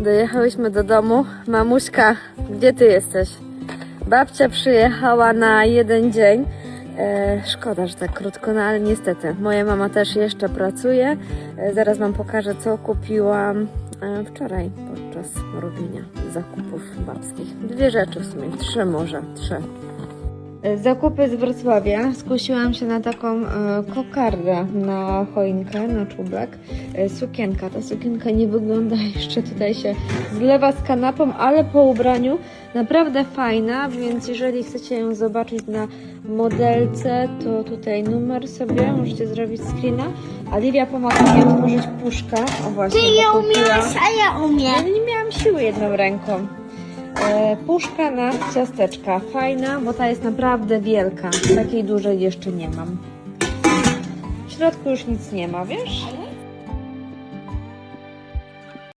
Dojechałyśmy do domu. Mamuśka, gdzie ty jesteś? Babcia przyjechała na jeden dzień. E, szkoda, że tak krótko, no ale niestety. Moja mama też jeszcze pracuje. E, zaraz Wam pokażę, co kupiłam e, wczoraj podczas robienia zakupów babskich. Dwie rzeczy w sumie, trzy może, trzy. Zakupy z Wrocławia. Skusiłam się na taką e, kokardę na choinkę, na czubek. E, sukienka. Ta sukienka nie wygląda jeszcze tutaj się zlewa z kanapą, ale po ubraniu naprawdę fajna, więc jeżeli chcecie ją zobaczyć na modelce, to tutaj numer sobie możecie zrobić screena. A Livia pomaga mi otworzyć puszkę. O właśnie, Ty ją umiałaś, a ja umiem. ja nie miałam siły jedną ręką. E, puszka na ciasteczka. Fajna, bo ta jest naprawdę wielka. Takiej dużej jeszcze nie mam. W środku już nic nie ma, wiesz?